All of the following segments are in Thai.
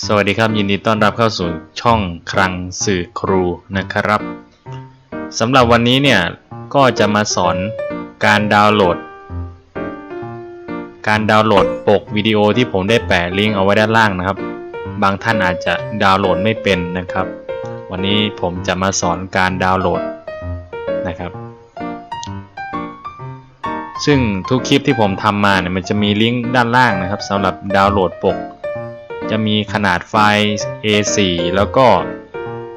สวัสดีครับ ยินดีต้อนรับเข้าสู่ช่องคลังสื่อครูนะครับสำหรับวันนี้เนี่ยก็จะมาสอนการดาวน์โหลด การดาวน์โหลดปกวิดีโอที่ผมได้แปะลิงก์เอาไว้ด้านล่างนะครับ บางท่านอาจจะดาวน์โหลดไม่เป็นนะครับ วันนี้ผมจะมาสอนการดาวน์โหลดนะครับ ซึ่งทุกคลิปที่ผมทำมาเนี่ยมันจะมีลิงก์ด้านล่างนะครับสำหรับดาวน์โหลดปก จะมีขนาดไฟล์ A4 แล้วก็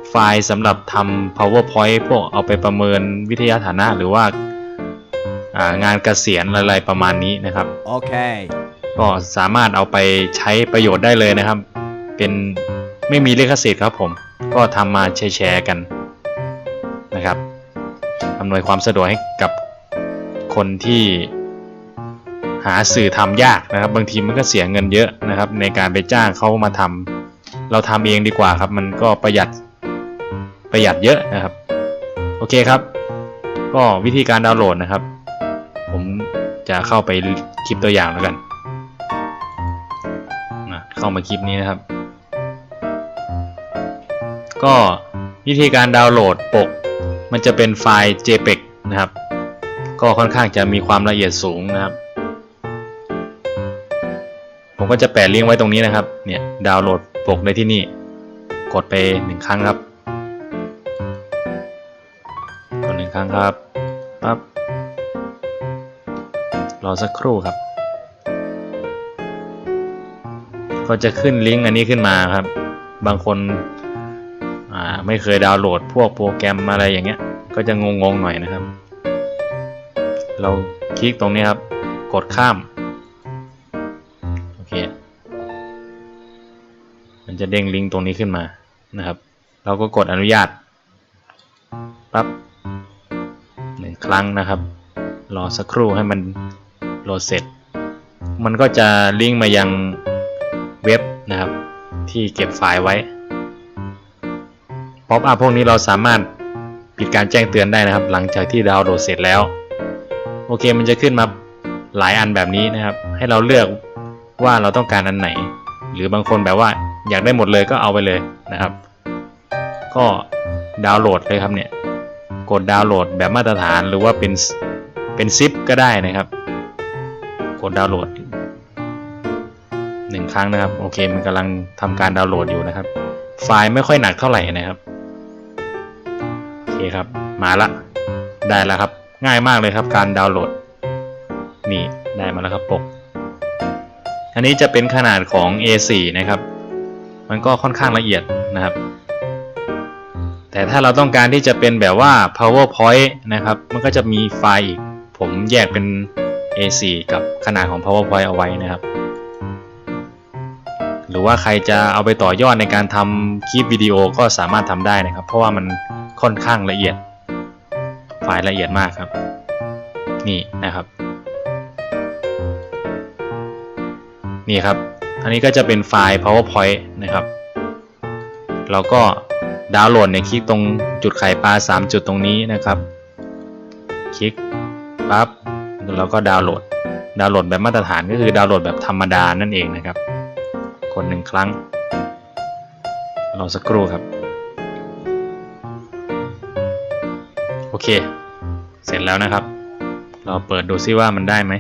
ไฟล์สำหรับทำ PowerPoint พวกเอาไปประเมินวิทยาฐานะหรือว่าอ่างานเกษียณอะไรประมาณนี้นะครับ Okay. ก็สามารถเอาไปใช้ประโยชน์ได้เลยนะครับ เป็นไม่มีลิขสิทธิ์ครับผม ก็ทำมาแชร์ๆกันนะครับอำนวยความสะดวกให้กับคนที่ หาสื่อทำยากนะครับ บางทีมันก็เสียเงินเยอะนะครับ ในการไปจ้างเขามาทำเราทำเองดีกว่าครับ มันก็ประหยัดประหยัดเยอะนะครับ โอเคครับ ก็วิธีการดาวน์โหลดนะครับ ผมจะเข้าไปคลิปตัวอย่างแล้วกันนะเข้ามาคลิปนี้นะครับ ก็วิธีการดาวน์โหลดปก มันจะเป็นไฟล์ JPEG นะครับ ก็ค่อนข้างจะมีความละเอียดสูงนะครับ ผมก็จะแปะลิงก์ไว้ตรงนี้นะครับ เนี่ยดาวน์โหลดปกได้ที่นี่ กดไปหนึ่งครั้งครับ กดหนึ่งครั้งครับปั๊บรอสักครู่ครับ ก็จะขึ้นลิงก์อันนี้ขึ้นมาครับ บางคนไม่เคยดาวน์โหลดพวกโปรแกรมอะไรอย่างเงี้ย ก็จะงงๆหน่อยนะครับ เราคลิกตรงนี้ครับ กดข้าม มันจะเด้งลิงก์ตรงนี้ขึ้นมานะครับ เราก็กดอนุญาตปั๊บหนึ่งครั้งนะครับ รอสักครู่ให้มันโหลดเสร็จ มันก็จะลิงก์มายังเว็บนะครับ ที่เก็บไฟล์ไว้ป๊อปอัพพวกนี้เราสามารถปิดการแจ้งเตือนได้นะครับ หลังจากที่ดาวน์โหลดเสร็จแล้ว โอเคมันจะขึ้นมาหลายอันแบบนี้นะครับ ให้เราเลือกว่าเราต้องการอันไหน หรือบางคนแบบว่า อยากได้หมดเลยก็เอาไปเลยนะครับ ก็ดาวน์โหลดเลยครับเนี่ย กดดาวน์โหลดแบบมาตรฐานหรือว่าเป็นเป็นซิปก็ได้นะครับ กดดาวน์โหลดหนึ่งครั้งนะครับ โอเค มันกำลังทำการดาวน์โหลดอยู่นะครับ ไฟล์ไม่ค่อยหนักเท่าไหร่นะครับ โอเคครับ มาละ ได้แล้วครับ ง่ายมากเลยครับ การดาวน์โหลด นี่ ได้มาแล้วครับปก อันนี้จะเป็นขนาดของ A4 นะครับ มันก็ค่อนข้างละเอียดนะครับ แต่ถ้าเราต้องการที่จะเป็นแบบว่า PowerPoint นะครับ มันก็จะมีไฟล์อีก ผมแยกเป็น A4 กับขนาดของ PowerPoint เอาไว้นะครับ หรือว่าใครจะเอาไปต่อยอดในการทำคลิปวิดีโอก็สามารถทำได้นะครับ เพราะว่ามันค่อนข้างละเอียด ไฟล์ละเอียดมากครับ นี่นะครับ นี่ครับ อันนี้ก็จะเป็นไฟล์ PowerPoint นะครับ เราก็ดาวน์โหลดเนี่ยคลิกตรงจุดไข่ปลา 3 จุดตรงนี้นะครับ คลิกปั๊บแล้วก็ดาวน์โหลด ดาวน์โหลดแบบมาตรฐานก็คือดาวน์โหลดแบบธรรมดานั่นเองนะครับกดหนึ่งครั้งรอสักครู่ครับ โอเค เสร็จแล้วนะครับ เราเปิดดูซิว่ามันได้ไหม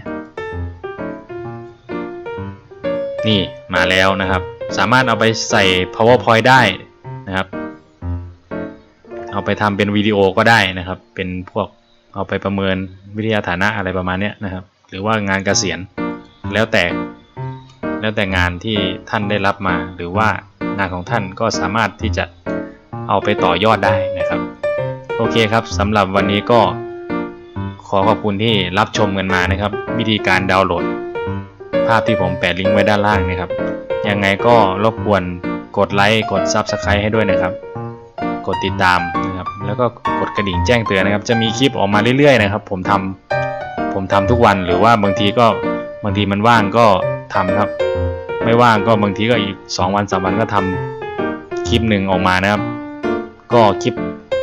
นี่มาแล้วนะครับ สามารถเอาไปใส่ powerpoint ได้นะครับ เอาไปทำเป็นวิดีโอก็ได้นะครับ เป็นพวกเอาไปประเมินวิทยาฐานะอะไรประมาณนี้นะครับ หรือว่างานเกษียณแล้วแต่แล้วแต่งานที่ท่านได้รับมา หรือว่างานของท่านก็สามารถที่จะเอาไปต่อยอดได้นะครับ โอเคครับสำหรับวันนี้ก็ขอขอบคุณที่รับชมกันมานะครับ วิธีการดาวน์โหลด ภาพที่ผมแปะลิงก์ไว้ด้านล่างนะครับ ยังไงก็รบกวนกดไลค์กด Subscribe ให้ด้วยนะครับ กดติดตามนะครับ แล้วก็กดกระดิ่งแจ้งเตือนนะครับ จะมีคลิปออกมาเรื่อยๆนะครับ ผมทำผมทำทุกวันหรือว่าบางทีก็บางทีมันว่างก็ทำครับ ไม่ว่างก็บางทีก็อีก 2 วันสามวันก็ทำคลิปหนึ่งออกมานะครับ ก็คลิป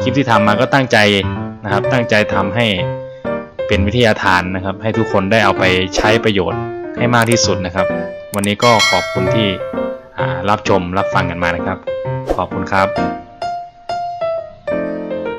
คลิปที่ทำมาก็ตั้งใจนะครับ ตั้งใจทำให้เป็นวิทยาทานนะครับ ให้ทุกคนได้เอาไปใช้ประโยชน์ ให้มากที่สุดนะครับ วันนี้ก็ขอบคุณที่รับชมรับฟังกันมานะครับ ขอบคุณครับ